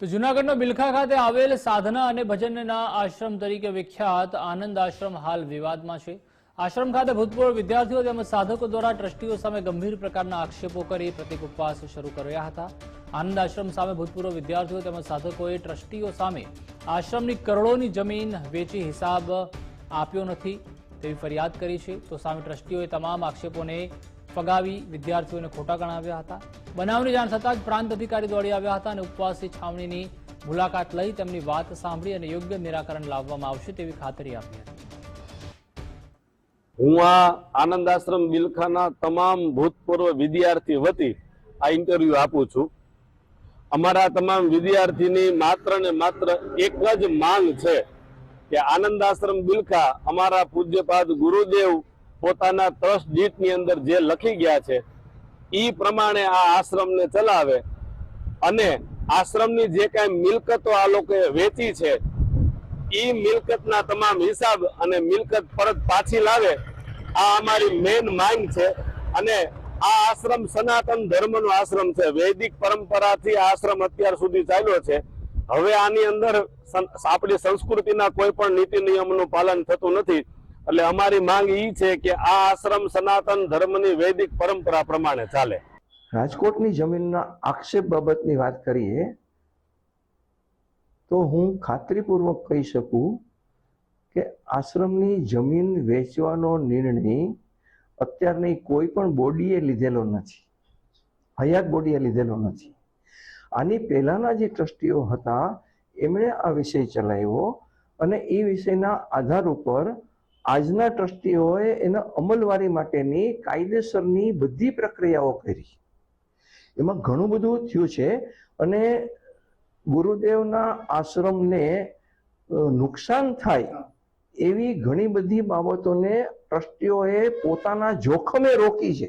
તો જૂનાગઢનો બિલખા ખાતે આવેલ સાધના અને ભજનના આશ્રમ તરીકે વિખ્યાત આનંદ આશ્રમ હાલ વિવાદમાં છે. આશ્રમ ખાતે ભૂતપૂર્વ વિદ્યાર્થીઓ તેમજ સાધકો દ્વારા ટ્રસ્ટીઓ સામે ગંભીર પ્રકારના આક્ષેપો કરી પ્રતિક ઉપવાસ શરૂ કર્યા હતા. આનંદ આશ્રમ સામે ભૂતપૂર્વ વિદ્યાર્થીઓ તેમજ સાધકોએ ટ્રસ્ટીઓ સામે આશ્રમની કરોડોની જમીન વેચી હિસાબ આપ્યો નથી તેવી ફરિયાદ કરી છે. તો સામે ટ્રસ્ટીઓએ તમામ આક્ષેપોને ફગાવી વિદ્યાર્થીઓને ખોટા ગણાવ્યા હતા. બનાવની જાણ થતાં જ પ્રાંત અધિકારી દોડી આવ્યા હતા અને ઉપવાસી છાવણીની મુલાકાત લઈ તેમની વાત સાંભળી અને યોગ્ય નિરાકરણ લાવવામાં આવશે તેવી ખાતરી આપી હતી. હું આ આનંદ આશ્રમ બિલખાના તમામ ભૂતપૂર્વ વિદ્યાર્થી વતી આ ઇન્ટરવ્યુ આપું છું. અમારા તમામ વિદ્યાર્થીની માત્ર ને માત્ર એક જ માંગ છે કે આનંદ આશ્રમ બિલખા અમારા પૂજ્યપાદ ગુરુદેવ પોતાના ટ્રસ્ટ દીઠની અંદર જે લખી ગયા છે એ પ્રમાણે આ આશ્રમને ચલાવે. અને આશ્રમની જે કાંઈ મિલકતો આ લોકોએ વેચી છે એ મિલકતના તમામ હિસાબ અને મિલકત પરત પાછી લાવે, આ અમારી મેન માંગ છે. અને આ આશ્રમ સનાતન ધર્મનો આશ્રમ છે. વૈદિક પરંપરાથી આ આશ્રમ અત્યાર સુધી ચાલ્યો છે. હવે આની અંદર આપણી સંસ્કૃતિના કોઈ પણ નીતિ નિયમનું પાલન થતું નથી. એટલે અમારી માંગ ઈ છે કે આ આશ્રમ સનાતન ધર્મની વૈદિક પરંપરા પ્રમાણે ચાલે. રાજકોટની જમીનના આક્ષેપ બાબતની વાત કરીએ, તો હું ખાતરીપૂર્વક કહી શકું કે આશ્રમની જમીન વેચવાનો નિર્ણય અત્યારની કોઈ પણ બોડીએ લીધેલો નથી. હયાત બોડીએ લીધેલો નથી. આની પહેલાના જે ટ્રસ્ટીઓ હતા, એમણે આ વિષય ચલાવ્યો અને એ વિષયના આધાર ઉપર આજના ટ્રસ્ટીઓએ એના અમલવારી માટેની કાયદેસરની બધી પ્રક્રિયાઓ કરી. એમાં ઘણું બધું થયું છે અને ગુરુદેવના આશ્રમને નુકસાન થાય એવી ઘણી બધી બાબતોને ટ્રસ્ટીઓએ પોતાના જોખમે રોકી છે.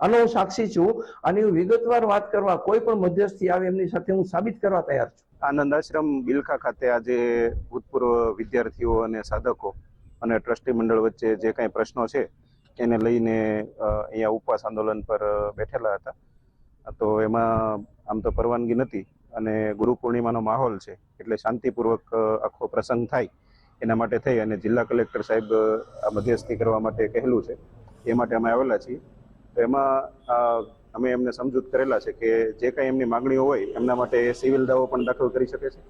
આનો હું સાક્ષી છું, આની હું વિગતવાર વાત કરવા કોઈ પણ મધ્યસ્થી આવે એમની સાથે હું સાબિત કરવા તૈયાર છું. આનંદ આશ્રમ બિલખા ખાતે આજે ભૂતપૂર્વ વિદ્યાર્થીઓ અને સાધકો અને ટ્રસ્ટી મંડળ વચ્ચે જે કાંઈ પ્રશ્નો છે, એને લઈને અહીંયા ઉપવાસ આંદોલન પર બેઠેલા હતા. તો એમાં આમ તો પરવાનગી નથી અને ગુરુ પૂર્ણિમાનો માહોલ છે, એટલે શાંતિપૂર્વક આખો પ્રસંગ થાય, એના માટે થઈ અને જિલ્લા કલેક્ટર સાહેબ આ મધ્યસ્થી કરવા માટે કહેલું છે, એ માટે અમે આવેલા છીએ. તો એમાં અમે એમને સમજૂત કરેલા છે કે જે કાંઈ એમની માગણીઓ હોય, એમના માટે સિવિલ દાવો પણ દાખલ કરી શકે છે.